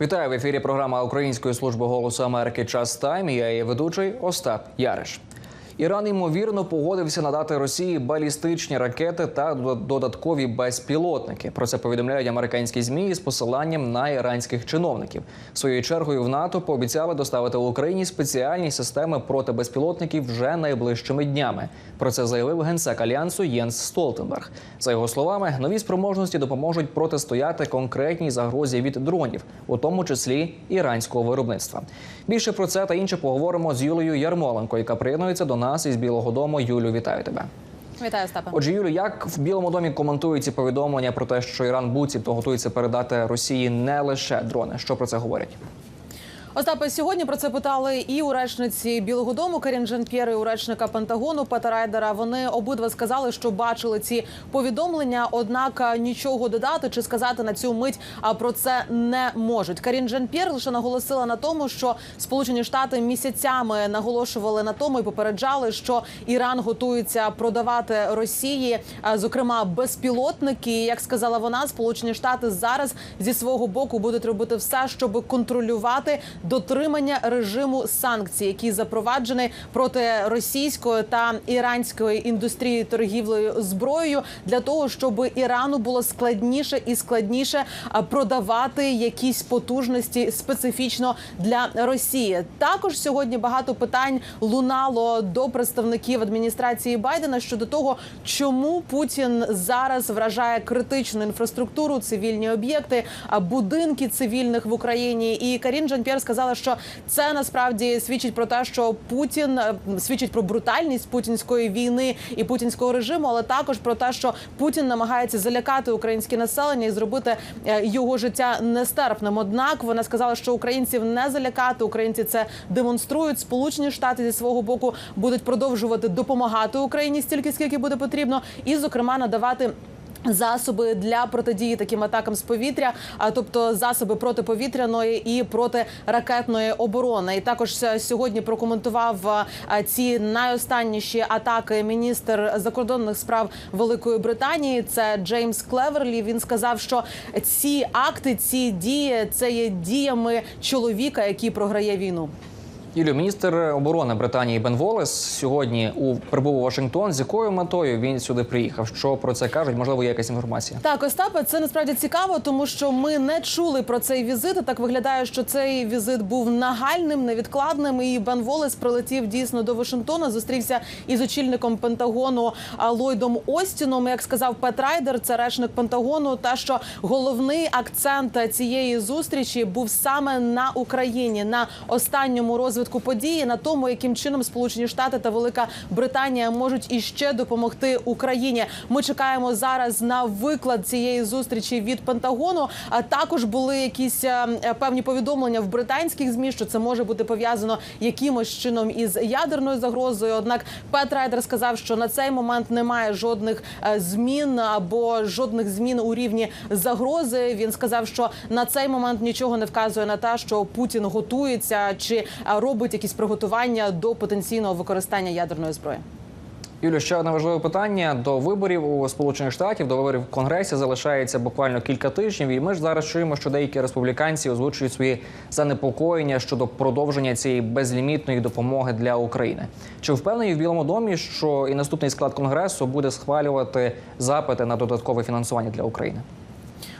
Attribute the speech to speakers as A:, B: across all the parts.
A: Вітаю в ефірі. Програма Української служби голосу Америки Час Тайм. Я її ведучий Остап Яриш. Іран ймовірно погодився надати Росії балістичні ракети та додаткові безпілотники. Про це повідомляють американські змі з посиланням на іранських чиновників. Своєю чергою в НАТО пообіцяли доставити Україні спеціальні системи протибезпілотників вже найближчими днями. Про це заявив генсек альянсу Єнс Столтенберг. За його словами, нові спроможності допоможуть протистояти конкретній загрозі від дронів, у тому числі іранського виробництва. Більше про це та інше поговоримо з Юлією Ярмоленко, яка приєднується до нас із Білого Дому. Юлю, вітаю тебе.
B: Вітаю, Остапе.
A: Отже, Юлю, як в Білому домі коментують ці повідомлення про те, що Іран буцімто готується передати Росії не лише дрони? Що про це говорять?
B: Остапе, сьогодні про це питали і у речниці Білого Дому Карін Жан П'єр, і у речника Пентагону Пета Райдера. Вони обидва сказали, що бачили ці повідомлення, однак нічого додати чи сказати на цю мить про це не можуть. Карін Жан П'єр лише наголосила на тому, що Сполучені Штати місяцями наголошували на тому і попереджали, що Іран готується продавати Росії, зокрема безпілотники. І, Як сказала вона, Сполучені Штати зараз зі свого боку будуть робити все, щоб контролювати дотримання режиму санкцій, який запроваджений проти російської та іранської індустрії торгівлею зброєю, для того, щоб Ірану було складніше і складніше продавати якісь потужності специфічно для Росії. Також сьогодні багато питань лунало до представників адміністрації Байдена щодо того, чому Путін зараз вражає критичну інфраструктуру, цивільні об'єкти, будинки цивільних в Україні. І Карін Жан-П'єр сказала, що це насправді свідчить про те, що Путін е, свідчить про брутальність путінської війни і путінського режиму, але також про те, що Путін намагається залякати українське населення і зробити е, його життя нестерпним. Однак вона сказала, що українців не залякати. Українці це демонструють. Сполучені Штати зі свого боку будуть продовжувати допомагати Україні стільки, скільки буде потрібно, і зокрема надавати. Засоби для протидії таким атакам з повітря, а тобто засоби протиповітряної і протиракетної оборони. І також е, сьогодні прокоментував е, ці найостанніші атаки міністр закордонних справ Великої Британії. Це Джеймс Клеверлі. Він сказав, що ці акти, ці дії це є діями чоловіка, який програє війну.
A: Юлію, міністр оборони Британії Бен Волес сьогодні у прибув у Вашингтон. З якою метою він сюди приїхав? Що про це кажуть? Можливо, є якась інформація?
B: Так, Остапе, це насправді цікаво, тому що ми не чули про цей візит. Так виглядає, що цей візит був нагальним, невідкладним. І Бен Волес прилетів дійсно до Вашингтона. Зустрівся із очільником Пентагону Ллойдом Остіном. Як сказав Пет Райдер, це речник Пентагону. Та що головний акцент цієї зустрічі був саме на Україні, на останньому розвитку події, на тому, яким чином Сполучені Штати та Велика Британія можуть іще допомогти Україні. Ми чекаємо зараз на виклад цієї зустрічі від Пентагону. А також були якісь е, певні повідомлення в британських змі, що це може бути пов'язано якимось чином із ядерною загрозою. Однак Пет Райдер сказав, що на цей момент немає жодних е, змін або жодних змін у рівні загрози. Він сказав, що на цей момент нічого не вказує на те, що Путін готується чи е, робить якісь приготування до потенційного використання ядерної зброї.
A: Юлю, ще одне важливе питання до виборів у Сполучених Штатів, до виборів в Конгресі залишається буквально кілька тижнів. І ми ж зараз чуємо, що деякі республіканці озвучують свої занепокоєння щодо продовження цієї безлімітної допомоги для України. Чи впевнені в Білому домі, що і наступний склад конгресу буде схвалювати запити на додаткове фінансування для України?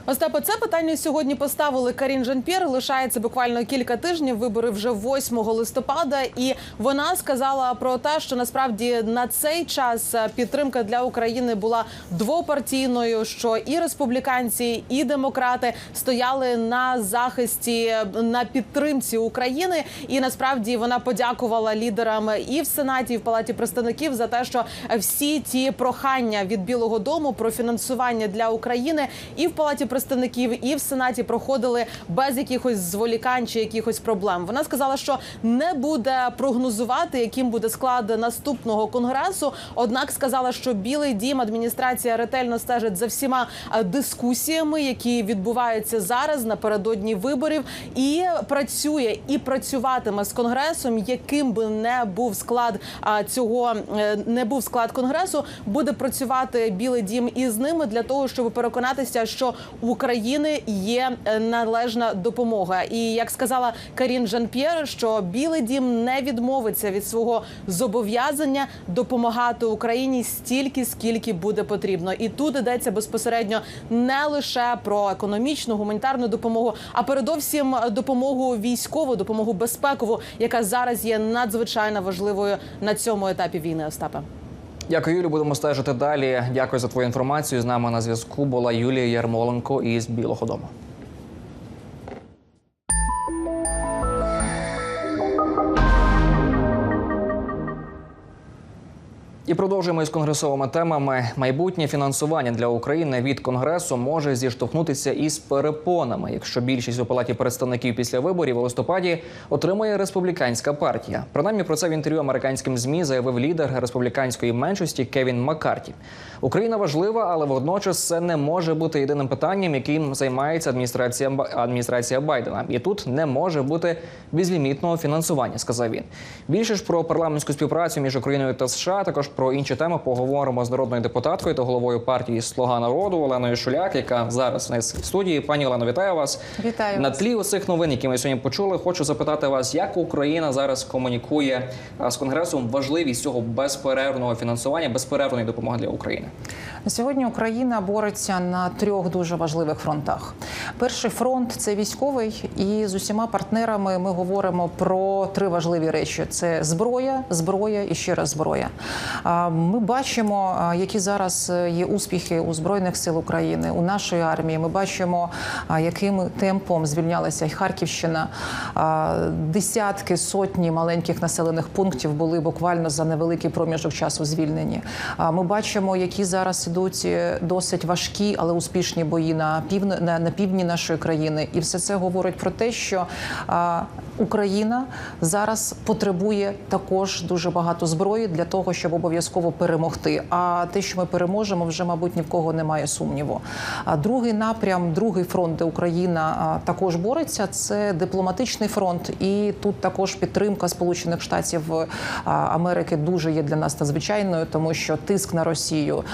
B: Остапе, це питання сьогодні поставили Карін Жан-П'єр. Лишається буквально кілька тижнів. Вибори вже 8 листопада, і вона сказала про те, що насправді на цей час підтримка для України була двопартійною. Що і республіканці, і демократи стояли на захисті на підтримці України. І насправді вона подякувала лідерам і в сенаті, і в палаті представників за те, що всі ті прохання від Білого Дому про фінансування для України і в палаті представників, і в сенаті проходили без якихось зволікань чи якихось проблем. Вона сказала, що не буде прогнозувати, яким буде склад наступного конгресу. Однак сказала, що Білий Дім адміністрація ретельно стежить за всіма е, дискусіями, які відбуваються зараз напередодні виборів, і працює і працюватиме з конгресом, яким би не був склад а, цього е, не був склад конгресу, буде працювати Білий Дім із ними для того, щоб переконатися, що в України є е, належна допомога. І як сказала Карін Жан-П'єр, що Білий Дім не відмовиться від свого зобов'язання допомагати Україні стільки, скільки буде потрібно. І тут йдеться безпосередньо не лише про економічну гуманітарну допомогу, а передовсім допомогу військову, допомогу безпекову, яка зараз є надзвичайно важливою на цьому етапі війни. Остапе.
A: Дякую, Юлі. Будемо стежити далі. Дякую за твою інформацію. З нами на зв'язку була Юлія Ярмоленко із Білого Дому. І продовжуємо із конгресовими темами. Майбутнє фінансування для України від конгресу може зіштовхнутися із перепонами, якщо більшість у палаті представників після виборів у листопаді отримує республіканська партія. Принаймні про це в інтерв'ю американським змі заявив лідер республіканської меншості Кевін Маккарті. Україна важлива, але водночас це не може бути єдиним питанням, яким займається адміністрація адміністрація Байдена. І тут не може бути безлімітного фінансування, сказав він. Більше ж про парламентську співпрацю між Україною та США, також про інші теми поговоримо з народною депутаткою та головою партії Слуга народу Оленою Шуляк, яка зараз не в студії. Пані Олено, вітаю вас.
C: Вітаю
A: на тлі усіх новин, які ми сьогодні почули. Хочу запитати вас, як Україна зараз комунікує з конгресом важливість цього безперервного фінансування, безперервної допомоги для України.
C: Сьогодні Україна бореться на трьох дуже важливих фронтах. Перший фронт це військовий, і з усіма партнерами ми говоримо про три важливі речі: це зброя, зброя і ще раз зброя. Ми бачимо, які зараз є успіхи у збройних сил України, у нашої армії. Ми бачимо, яким темпом звільнялася Харківщина. Десятки, сотні маленьких населених пунктів були буквально за невеликий проміжок часу звільнені. Ми бачимо, які зараз ідуть е, досить важкі, але успішні бої на півн... на, на півдні нашої країни, і все це говорить про те, що а, Україна зараз потребує також дуже багато зброї для того, щоб обов'язково перемогти. А те, що ми переможемо, вже мабуть ні в кого немає сумніву. А другий напрям, другий фронт, де Україна а, також бореться, це дипломатичний фронт, і тут також підтримка Сполучених Штатів Америки дуже є для нас надзвичайною, тому що тиск на Росію,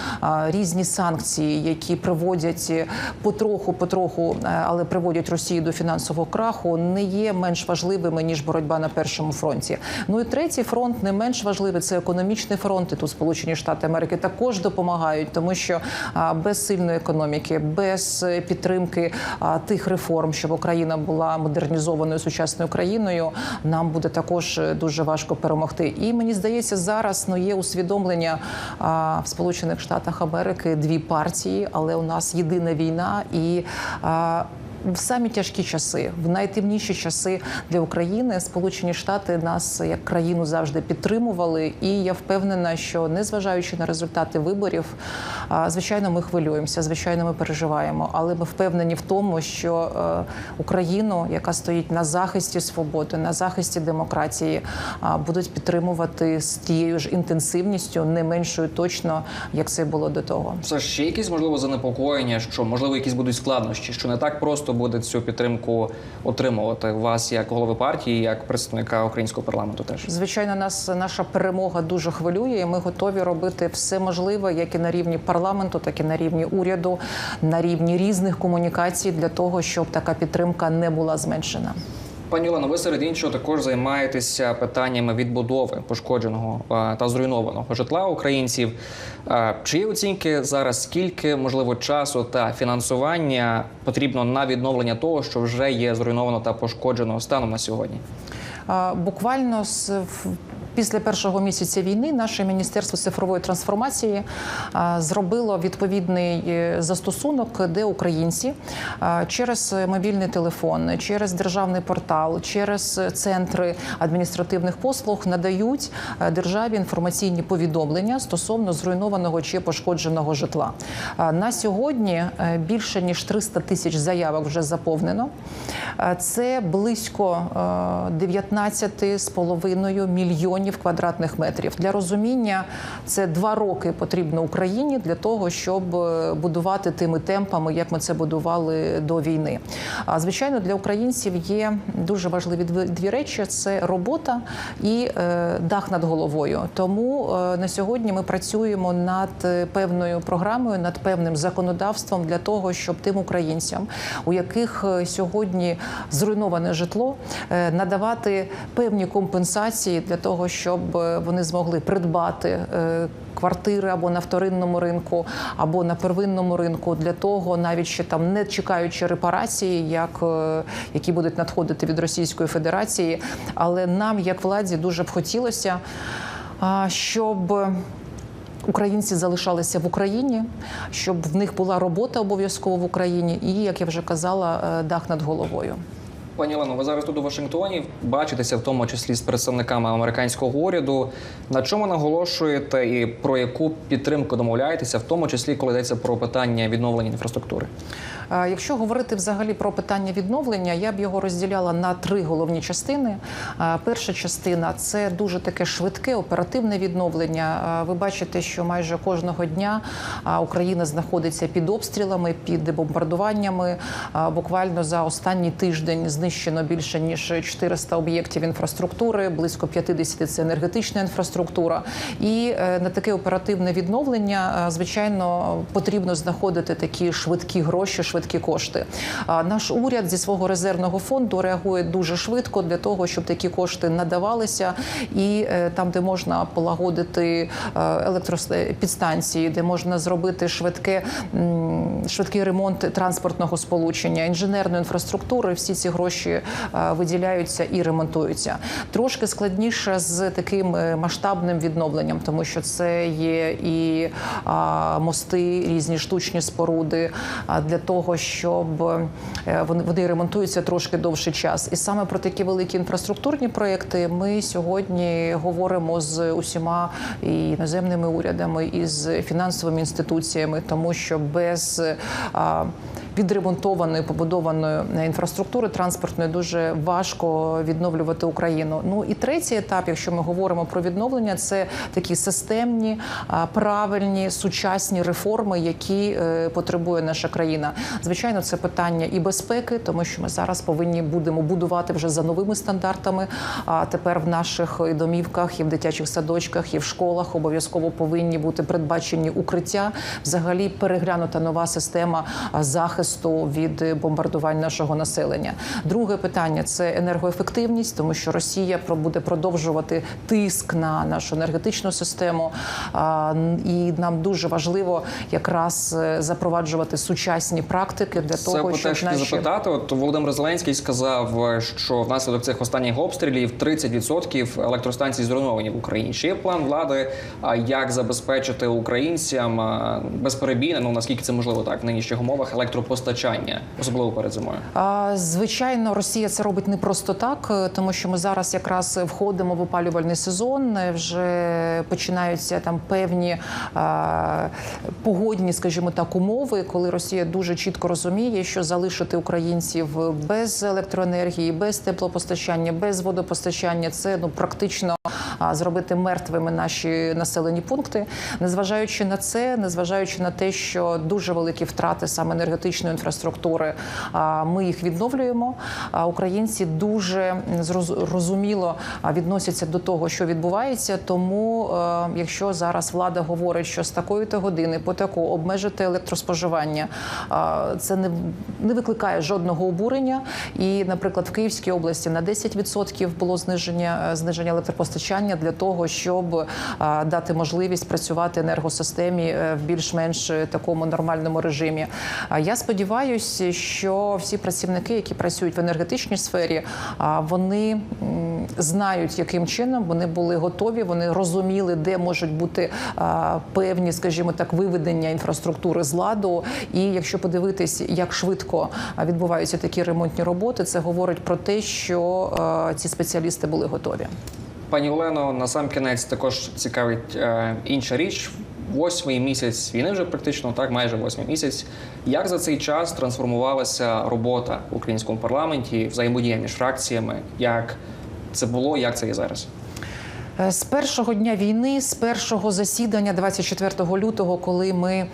C: різні санкції, які приводять потроху, потроху, е, але приводять Росію до фінансового краху, не є менш важливими ніж боротьба на першому фронті. Ну і третій фронт не менш важливий це економічний фронт. І тут Сполучені Штати Америки також допомагають, тому що без сильної економіки, без е, підтримки тих реформ, щоб Україна була модернізованою сучасною країною, нам буде також е, дуже важко перемогти. І мені здається, зараз ну є усвідомлення в Сполучених Штатах Америки дві партії, але у нас єдина війна і. В самі тяжкі часи, в найтемніші часи для України, Сполучені Штати нас як країну завжди підтримували, і я впевнена, що незважаючи на результати виборів, звичайно, ми хвилюємося, звичайно, ми переживаємо, але ми впевнені в тому, що е, Україну, яка стоїть на захисті свободи, на захисті демократії, будуть підтримувати з тією ж інтенсивністю, не меншою точно, як це було до того.
A: Все ще якісь можливо занепокоєння, що можливо якісь будуть складнощі, що не так просто буде цю підтримку отримувати вас як голови партії, як представника українського парламенту. Теж
C: Звичайно, нас наша перемога дуже хвилює. і Ми готові робити все можливе, як і на рівні парламенту, так і на рівні уряду, на рівні різних комунікацій для того, щоб така підтримка не була зменшена.
A: Пані Олено, ви серед іншого також займаєтеся питаннями відбудови пошкодженого е, та зруйнованого житла українців. Е, Чи є оцінки зараз, скільки можливо часу та фінансування потрібно на відновлення того, що вже є зруйновано та пошкоджено станом на сьогодні?
C: Буквально з після першого місяця війни наше міністерство цифрової трансформації зробило відповідний е, застосунок, де українці через мобільний телефон, через державний портал, через центри адміністративних послуг надають е, державі інформаційні повідомлення стосовно зруйнованого чи пошкодженого житла. На сьогодні е, більше ніж 300 тисяч заявок вже заповнено. Е, Це близько е, 19,5 мільйонів квадратних метрів. Для розуміння це два роки потрібно Україні для того, щоб е, будувати тими темпами, як ми це будували до війни. А звичайно, для українців є дуже важливі дві- речі: це робота і е, дах над головою. Тому е, на сьогодні ми працюємо над певною програмою, над певним законодавством для того, щоб тим українцям, у яких сьогодні зруйноване житло, надавати певні компенсації для того, щоб е, вони змогли придбати. е, Квартири або на вторинному ринку, або на первинному ринку для того, навіть ще там не чекаючи репарації, як е, які будуть надходити від Російської Федерації. Але нам, як владі, дуже б хотілося, щоб українці залишалися в Україні, щоб в них була робота обов'язково в Україні, і як я вже казала, дах над головою.
A: Пані Олено, ви зараз тут у Вашингтоні бачитеся, в тому числі з представниками американського уряду. На чому наголошуєте і про яку підтримку домовляєтеся, в тому числі коли йдеться про питання відновлення інфраструктури?
C: Е, Якщо говорити взагалі про питання відновлення, я б його розділяла на три головні частини. Е, Перша частина це дуже таке швидке оперативне відновлення. Е, Ви бачите, що майже кожного дня Україна знаходиться під обстрілами, під бомбардуваннями. Буквально за останній тиждень знищено більше ніж 400 об'єктів інфраструктури, близько 50 – це енергетична інфраструктура. І на таке оперативне відновлення, звичайно, потрібно знаходити такі швидкі гроші, швидкі кошти. Наш уряд зі свого резервного фонду реагує дуже швидко для того, щоб такі кошти надавалися, і е, там, де можна полагодити електропідстанції, де можна зробити швидке швидкий ремонт транспортного сполучення, інженерної інфраструктури, всі ці гроші е, виділяються і ремонтуються. Трошки складніше з таким е, масштабним відновленням, тому що це є і мости, різні штучні споруди для того, щоб е, вони, ремонтуються трошки довший час. І саме про такі великі інфраструктурні проекти ми сьогодні говоримо з усіма і іноземними урядами і з фінансовими інституціями, тому що без відремонтованої побудованої інфраструктури транспортної дуже важко відновлювати Україну. Ну і третій етап, якщо ми говоримо про відновлення, це такі системні, правильні, сучасні реформи, які е, потребує наша країна. Звичайно, це питання і безпеки, тому що ми зараз повинні будемо будувати вже за новими стандартами. А тепер в наших домівках, і в дитячих садочках, і в школах обов'язково повинні бути передбачені укриття. Взагалі переглянута нова система захисту від бомбардувань нашого населення. Друге питання це енергоефективність, тому що Росія буде продовжувати тиск на нашу енергетичну систему. І нам дуже важливо якраз е, запроваджувати сучасні практики для
A: Це
C: того, щоб наші
A: запитати. От Володимир Зеленський сказав, що внаслідок цих останніх обстрілів 30% електростанцій зруйновані в Україні. Чи є план влади, як забезпечити українцям безперебійне, ну наскільки це можливо так в нинішніх умовах електропостачання, особливо перед зимою?
C: А, Звичайно, Росія це робить не просто так, е, тому що ми зараз якраз входимо в опалювальний сезон. е, Вже починаються там певні а, погодні, скажімо так, умови, коли Росія дуже чітко розуміє, що залишити українців без електроенергії, без теплопостачання, без водопостачання це ну практично зробити мертвими наші населені пункти. Незважаючи на це, незважаючи на те, що дуже великі втрати саме енергетичної інфраструктури, а, ми їх відновлюємо. Українці дуже зроз- розуміло відносяться до того, що відбувається. Тому, е, якщо зараз влада говорить, що з такої то години по таку обмежити електроспоживання, це не, не викликає жодного обурення. І, наприклад, в Київській області на 10% було зниження е, зниження електропостачання для того, щоб а, дати можливість працювати енергосистемі е, в більш-менш е, такому нормальному режимі. Я сподіваюся, що всі працівники, які працюють в енергетичній сфері, а, вони знають, яким чином вони були готові. Вони розуміли, де можуть бути певні, скажімо так, виведення інфраструктури з ладу. І якщо подивитись, як швидко відбуваються такі ремонтні роботи, це говорить про те, що ці спеціалісти були готові.
A: Пані Олено, на сам кінець також цікавить е, інша річ. восьмий місяць війни, вже практично так, майже восьмий місяць. Як за цей час трансформувалася робота в українському парламенті, взаємодія між фракціями? Як це було, як це є зараз?
C: Е, З першого дня війни, з першого засідання 24 лютого, коли ми е,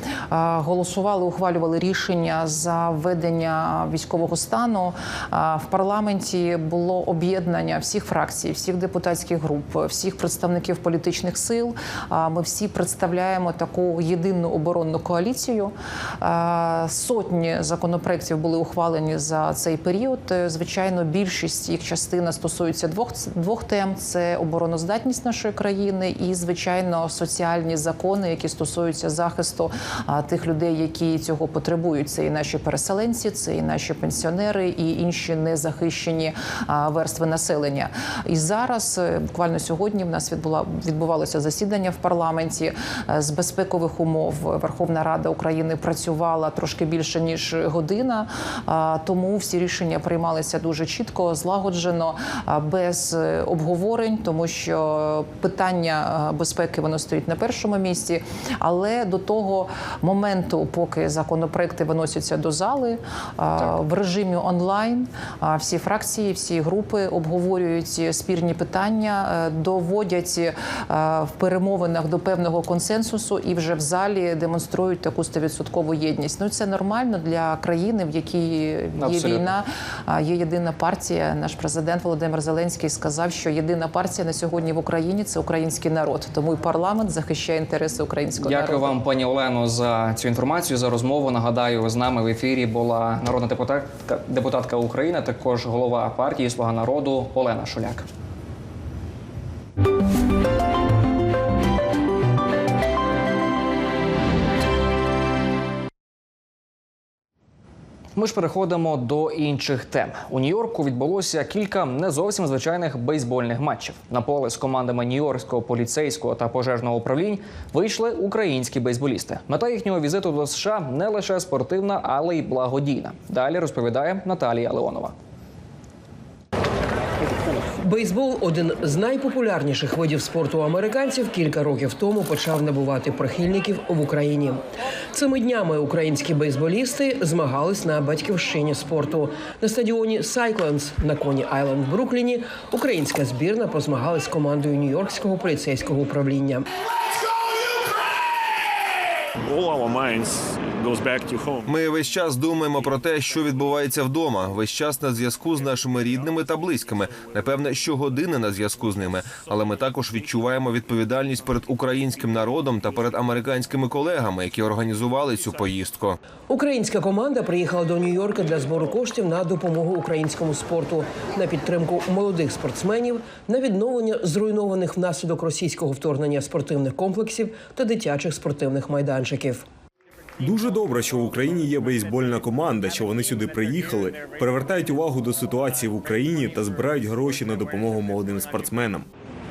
C: голосували, ухвалювали рішення за введення військового стану, е, в парламенті було об'єднання всіх фракцій, всіх депутатських груп, всіх представників політичних сил. Ми всі представляємо таку єдину оборонну коаліцію. Сотні законопроєктів були ухвалені за цей період. Звичайно, більшість їх частина стосується двох двох тем: це обороноздатність нашої країни і, звичайно, соціальні закони, які стосуються захисту тих людей, які цього потребують. Це і наші переселенці, це і наші пенсіонери, і інші незахищені верстви населення. І зараз, е, буквально сьогодні, в нас відбула відбувалося засідання в парламенті Е, з безпекових умов. Верховна Рада України працювала трошки більше ніж година, тому всі рішення приймалися дуже чітко, злагоджено, без е, обговорень, тому що питання е, безпеки воно стоїть на першому місці. Але до того моменту, поки законопроекти виносяться до зали а, в режимі онлайн, всі фракції, всі групи обговорюють спірні питання, е, доводять е, в перемовинах до певного консенсусу і вже в залі демонструють таку стовідсоткову єдність. Ну це нормально для країни, в якій є
A: Абсолютно.
C: війна. Є єдина партія. Наш президент Володимир Зеленський сказав, що єдина партія на сьогодні в Україні це український народ. Тому і парламент захищає інтереси українського
A: Дякую
C: народу.
A: вам, пані Олено, за цю інформацію, за розмову. Нагадаю, з нами в ефірі була народна депутатка, депутатка України, також голова партії Слуга народу Олена Шуляк. Ми ж переходимо до інших тем. У Нью-Йорку відбулося кілька не зовсім звичайних бейсбольних матчів. На поле з командами Нью-Йоркського поліцейського та пожежного управлінь вийшли українські бейсболісти. Мета їхнього візиту до США не лише спортивна, але й благодійна. Далі розповідає Наталія Леонова.
D: Бейсбол один з найпопулярніших видів спорту американців. Кілька років тому почав набувати прихильників в Україні. Цими днями українські бейсболісти змагались на батьківщині спорту на стадіоні Сайкленс на Коні Айленд в Брукліні. Українська збірна позмагалась з командою Нью-Йоркського поліцейського управління.
E: all our minds
F: Ми весь час думаємо про те, що відбувається вдома. Весь час на зв'язку з нашими рідними та близькими. Напевне, щогодини на зв'язку з ними. Але ми також відчуваємо відповідальність перед українським народом та перед американськими колегами, які організували цю поїздку.
D: Українська команда приїхала до Нью-Йорка для збору коштів на допомогу українському спорту, на підтримку молодих спортсменів, на відновлення зруйнованих внаслідок російського вторгнення спортивних комплексів та дитячих спортивних майданчиків.
G: Дуже добре, що в Україні є бейсбольна команда, що вони сюди приїхали, привертають увагу до ситуації в Україні та збирають гроші на допомогу молодим спортсменам.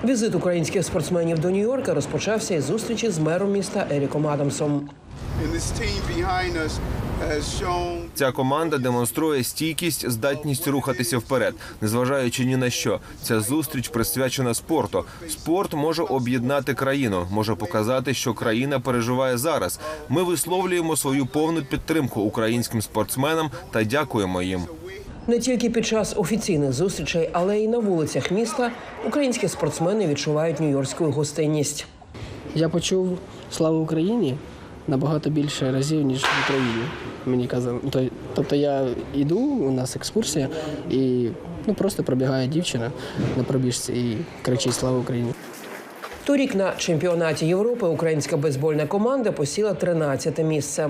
D: Візит українських спортсменів до Нью-Йорка розпочався із зустрічі з мером міста Еріком Адамсом.
F: Ця команда демонструє стійкість, здатність рухатися вперед, незважаючи ні на що. Ця зустріч присвячена спорту. Спорт може об'єднати країну, може показати, що країна переживає зараз. Ми висловлюємо свою повну підтримку українським спортсменам та дякуємо їм.
D: Не тільки під час офіційних зустрічей, але й на вулицях міста українські спортсмени відчувають нью-йоркську гостинність.
H: Я почув слава Україні набагато більше разів, ніж в Україні. Мені казали. Тобто я йду, у нас екскурсія, і ну, просто пробігає дівчина на пробіжці і кричить Слава Україні.
D: Торік на чемпіонаті Європи українська бейсбольна команда посіла 13 місце.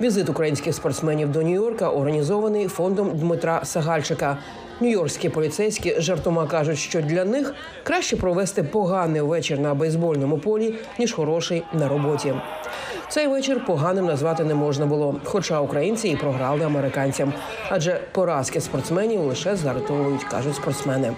D: Візит українських спортсменів до Нью-Йорка організований фондом Дмитра Сагальчика. Нью-Йоркські поліцейські жартома кажуть, що для них краще провести поганий вечір на бейсбольному полі, ніж хороший на роботі. Цей вечір поганим назвати не можна було, хоча українці і програли американцям. Адже поразки спортсменів лише зартовують, кажуть спортсмени.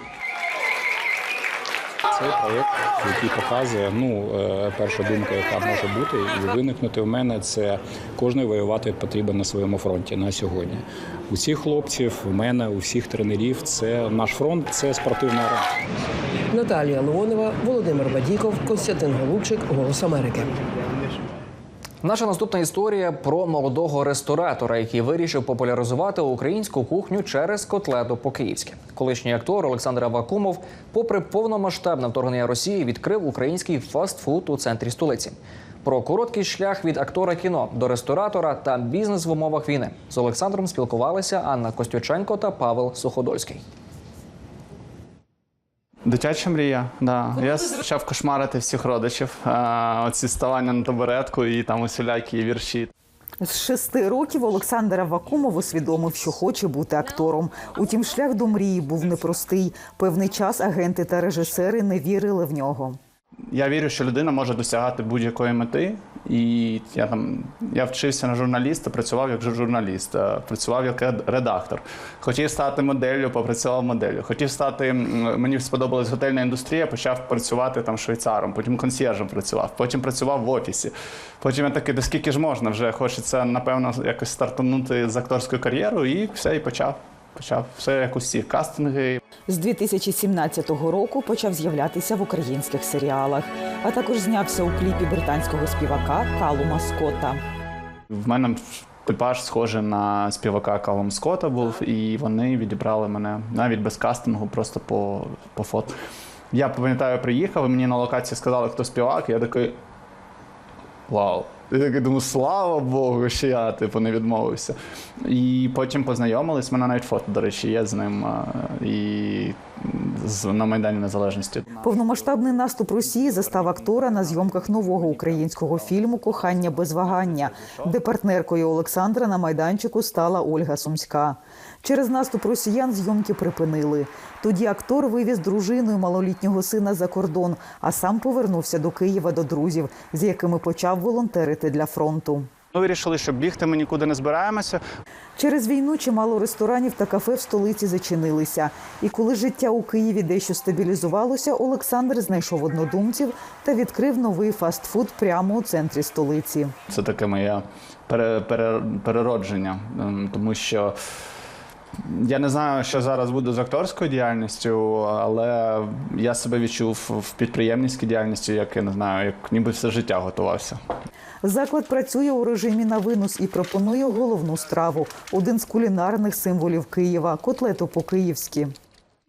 I: Це проєкт, який показує, ну, е, перша думка, яка може бути і виникнути в мене, це кожний воювати потрібен на своєму фронті на сьогодні. Усіх хлопців, у мене, у всіх тренерів, це наш фронт, це спортивна арена.
D: Наталія Леонова, Володимир Бадіков, Костянтин Голубчик, Голос Америки.
A: Наша наступна історія про молодого ресторатора, який вирішив популяризувати українську кухню через котлету по-київськи. Колишній актор Олександр Авакумов, попри повномасштабне вторгнення Росії, відкрив український фастфуд у центрі столиці. Про короткий шлях від актора кіно до ресторатора та бізнес в умовах війни з Олександром спілкувалися Анна Костюченко та Павел Суходольський.
J: Дитяча мрія, да. Я почав кошмарити всіх родичів. А, оці ставання на табуретку і там усілякі вірші.
K: З шести років Олександр Авакумов усвідомив, що хоче бути актором. Утім, шлях до мрії був непростий. Певний час агенти та режисери не вірили в нього.
J: Я вірю, що людина може досягати будь-якої мети. І я там я вчився на журналіста, працював як журналіст, е, працював як редактор. Хотів стати моделлю, попрацював моделлю. Хотів стати мені сподобалась готельна індустрія, почав працювати там швейцаром, потім консьєржем працював, потім працював в офісі. Потім я такий, до скільки ж можна вже хочеться, напевно, якось стартанути з акторською кар'єрою, і все, і почав. Почав все як усі кастинги,
K: З 2017 року почав з'являтися в українських серіалах, а також знявся у кліпі британського співака Калума Скотта.
J: В мене типаж схожий на співака Калум Скотта був, і вони відібрали мене навіть без кастингу, просто по, по фото. Я пам'ятаю, приїхав, і мені на локації сказали, хто співак, і я такий. Вау. Я такий думаю, слава Богу, що я типу не відмовився. І потім познайомились. Мене навіть фото, до речі, є з ним і на Майдані Незалежності.
K: Повномасштабний наступ Росії застав актора на зйомках нового українського фільму Кохання без вагання, де партнеркою Олександра на майданчику стала Ольга Сумська. Через наступ росіян зйомки припинили. Тоді актор вивіз дружину і малолітнього сина за кордон, а сам повернувся до Києва до друзів, з якими почав волонтерити для фронту.
J: Ми вирішили, що бігти ми нікуди не збираємося.
K: Через війну чимало ресторанів та кафе в столиці зачинилися. І коли життя у Києві дещо стабілізувалося, Олександр знайшов однодумців та відкрив новий фастфуд прямо у центрі столиці.
J: Це таке моє пере, пере, переродження, ем, тому що. Я не знаю, що зараз буде з акторською діяльністю, але я себе відчув в підприємницькій діяльності, як я не знаю, як ніби все життя готувався.
K: Заклад працює у режимі на винос і пропонує головну страву один з кулінарних символів Києва котлету по-київськи.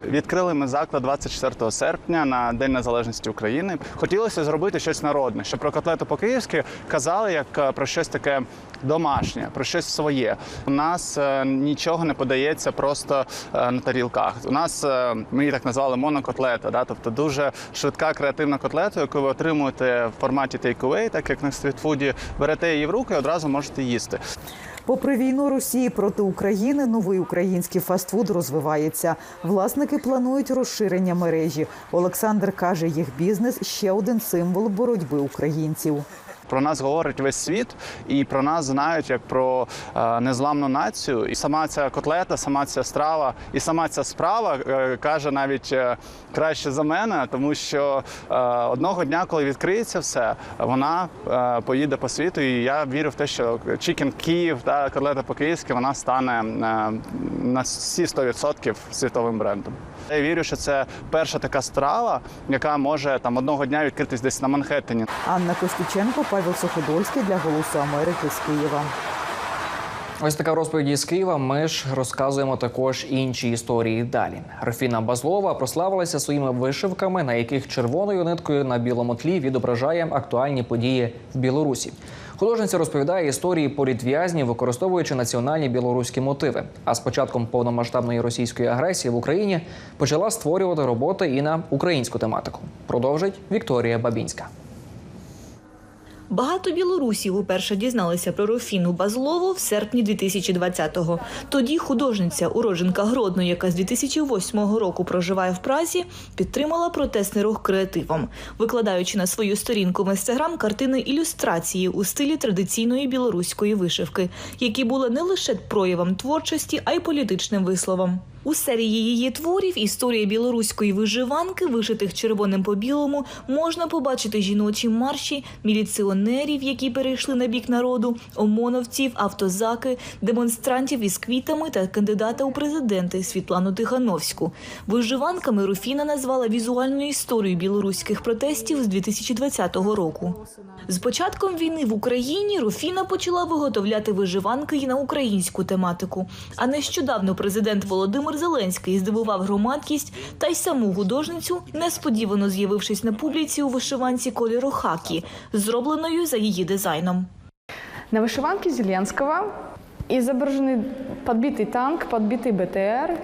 J: Відкрили ми заклад 24 серпня на День Незалежності України. Хотілося зробити щось народне, щоб про котлету по-київськи казали як е, про щось таке домашнє, про щось своє. У нас е, нічого не подається просто е, на тарілках. У нас ми її так назвали монокотлета, да? тобто дуже швидка креативна котлета, яку ви отримуєте в форматі take-away, так як на стрітфуді. Берете її в руки і одразу можете їсти.
K: Попри війну Росії проти України, новий український фастфуд розвивається. Власники планують розширення мережі. Олександр каже, їх бізнес ще один символ боротьби українців.
J: Про нас говорить весь світ, і про нас знають як про е, незламну націю. І сама ця котлета, сама ця страва, і сама ця справа е, каже навіть е, краще за мене, тому що одного дня, коли відкриється все, вона поїде по світу. І я вірю в те, що Chicken Київ та котлета по-київськи вона стане на всі 100% світовим брендом. Я вірю, що це перша така страва, яка може там одного дня відкритись десь на Манхеттені.
K: Анна Костюченко, Павел Суходольський для Голосу Америки з Києва.
A: Ось така розповідь із Києва. Ми ж розказуємо також інші історії далі. Руфіна Базлова прославилася своїми вишивками, на яких червоною ниткою на білому тлі відображає актуальні події в Білорусі. Художниця розповідає історії політв'язнів, використовуючи національні білоруські мотиви. А з початком повномасштабної російської агресії в Україні почала створювати роботи і на українську тематику. Продовжить Вікторія Бабінська.
L: Багато білорусів уперше дізналися про Руфіну Базлову в серпні 2020-го. Тоді художниця, уродженка Гродно, яка з 2008 року проживає в Празі, підтримала протестний рух креативом, викладаючи на свою сторінку в інстаграм картини ілюстрації у стилі традиційної білоруської вишивки, які були не лише проявом творчості, а й політичним висловом. У серії її творів історія білоруської виживанки, вишитих червоним по білому, можна побачити жіночі марші, міліціонерів, які перейшли на бік народу, омоновців, автозаки, демонстрантів із квітами та кандидата у президенти Світлану Тихановську. Виживанками Руфіна назвала візуальну історію білоруських протестів з 2020 року. З початком війни в Україні Руфіна почала виготовляти виживанки й на українську тематику. А нещодавно президент Володимир Зеленський здивував громадськість та й саму художницю, несподівано з'явившись на публіці у вишиванці кольору хакі, зробленою за її дизайном.
M: На вышиванке Зеленского изображены подбитый танк, подбитый БТР.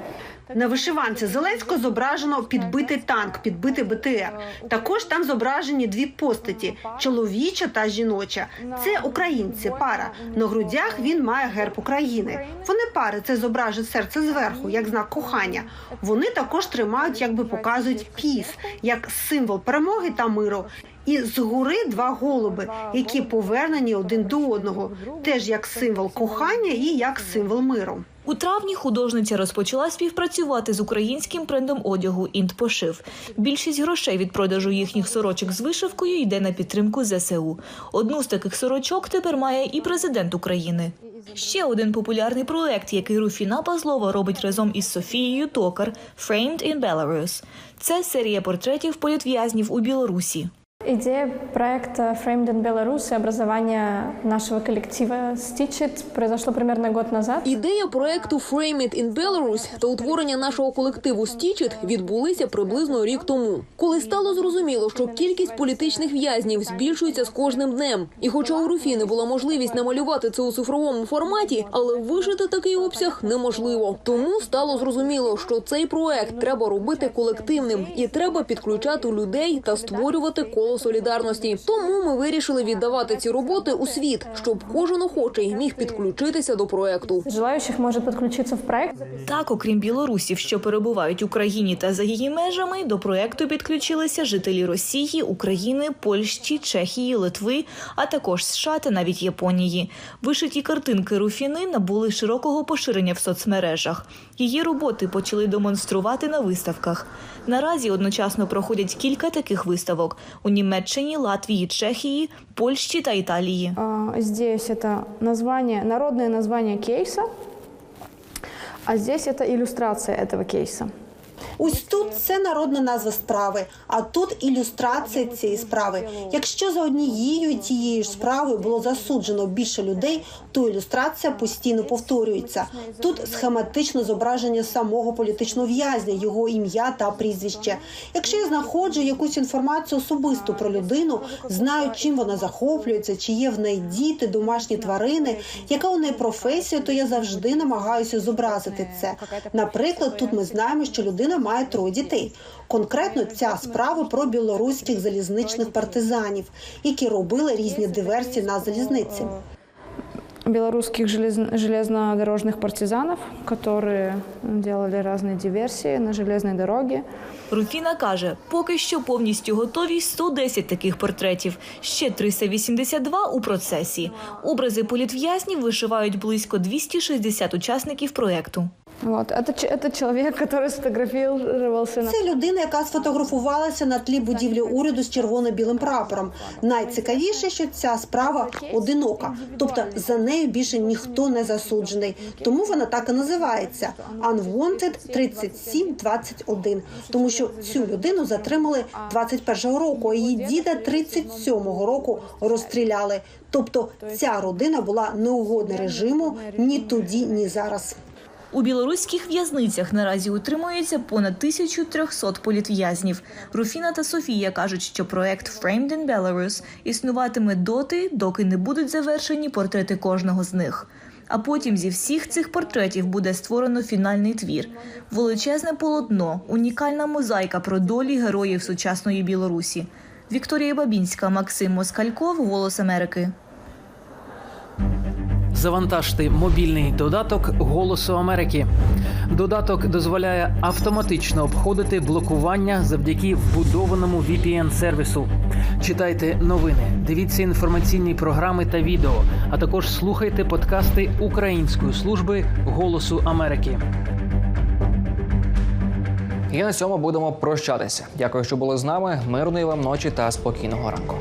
N: На вишиванці Зеленського зображено підбитий танк, підбитий БТР. Також там зображені дві постаті: чоловіча та жіноча. Це українці, пара. На грудях він має герб України. Вони пари це зображують серце зверху, як знак кохання. Вони також тримають, якби показують піс, як символ перемоги та миру. І згори два голуби, які повернені один до одного, теж як символ кохання і як символ миру.
L: У травні художниця розпочала співпрацювати з українським брендом одягу «Інтпошив». Більшість грошей від продажу їхніх сорочок з вишивкою йде на підтримку ЗСУ. Одну з таких сорочок тепер має і президент України. Ще один популярний проект, який Руфіна Пазлова робить разом із Софією Токар «Framed in Belarus». Це серія портретів політв'язнів у Білорусі.
M: Идея проекта Framed in Belarus и образования нашего коллектива Stitch произошло примерно год назад.
O: Ідея проекту Frame It in Belarus та утворення нашого колективу Stitch відбулися приблизно рік тому, коли стало зрозуміло, що кількість політичних в'язнів збільшується з кожним днем. І, хоча у Руфіни була можливість намалювати це у цифровому форматі, але вишити такий обсяг неможливо. Тому стало зрозуміло, що цей проект треба робити колективним і треба підключати людей та створювати коло солідарності. Тому ми вирішили віддавати ці роботи у світ, щоб кожен охочий міг підключитися до проекту.
M: Желающих может подключиться в проект.
L: Так, окрім білорусів, що перебувають в Україні та за її межами, до проекту підключилися жителі Росії, України, Польщі, Чехії, Литви, а також США та навіть Японії. Вишиті картинки Руфіни набули широкого поширення в соцмережах. Її роботи почали демонструвати на виставках. Наразі одночасно проходять кілька таких виставок у Німеччині, Латвії, Чехії, Польщі та Італії.
M: А, Здесь это название, народное название кейса, а здесь это иллюстрация этого кейса.
N: Ось тут це народна назва справи, а тут ілюстрація цієї справи. Якщо за однією тією ж справою було засуджено більше людей, то ілюстрація постійно повторюється. Тут схематично зображення самого політичного в'язня, його ім'я та прізвище. Якщо я знаходжу якусь інформацію особисту про людину, знаю, чим вона захоплюється, чи є в неї діти, домашні тварини, яка у неї професія, то я завжди намагаюся зобразити це. Наприклад, тут ми знаємо, що людина має троє дітей. Конкретно ця справа про білоруських залізничних партизанів, які робили різні диверсії на залізниці.
M: Белорусских железно- железнодорожных партизанов, которые делали разные диверсии на железной дороге.
L: Руфіна каже, поки що повністю готові 110 таких портретів, ще 382 у процесі. Образи політв'язнів вишивають близько 260 учасників проекту.
M: Вот. Это, ч- это человек, который сфотографировался на...
N: Це людина, яка сфотографувалася на тлі будівлі уряду з червоно-білим прапором. Найцікавіше, що ця справа одинока, тобто за нею більше ніхто не засуджений. Тому вона так і називається Unwanted 3721, тому що цю людину затримали 21-го року, а її діда 37-го року розстріляли. Тобто ця родина була неугодна режиму ні тоді, ні зараз.
L: У білоруських в'язницях наразі утримується понад 1300 політв'язнів. Руфіна та Софія кажуть, що проект Framed in Belarus існуватиме доти, доки не будуть завершені портрети кожного з них. А потім зі всіх цих портретів буде створено фінальний твір. Величезне полотно, унікальна мозаїка про долі героїв сучасної Білорусі. Вікторія Бабінська, Максим Москальков, Голос Америки.
P: Завантажте мобільний додаток Голосу Америки. Додаток дозволяє автоматично обходити блокування завдяки вбудованому VPN-сервісу. Читайте новини, дивіться інформаційні програми та відео, а також слухайте подкасти Української служби Голосу Америки.
A: І на цьому будемо прощатися. Дякую, що були з нами. Мирної вам ночі та спокійного ранку.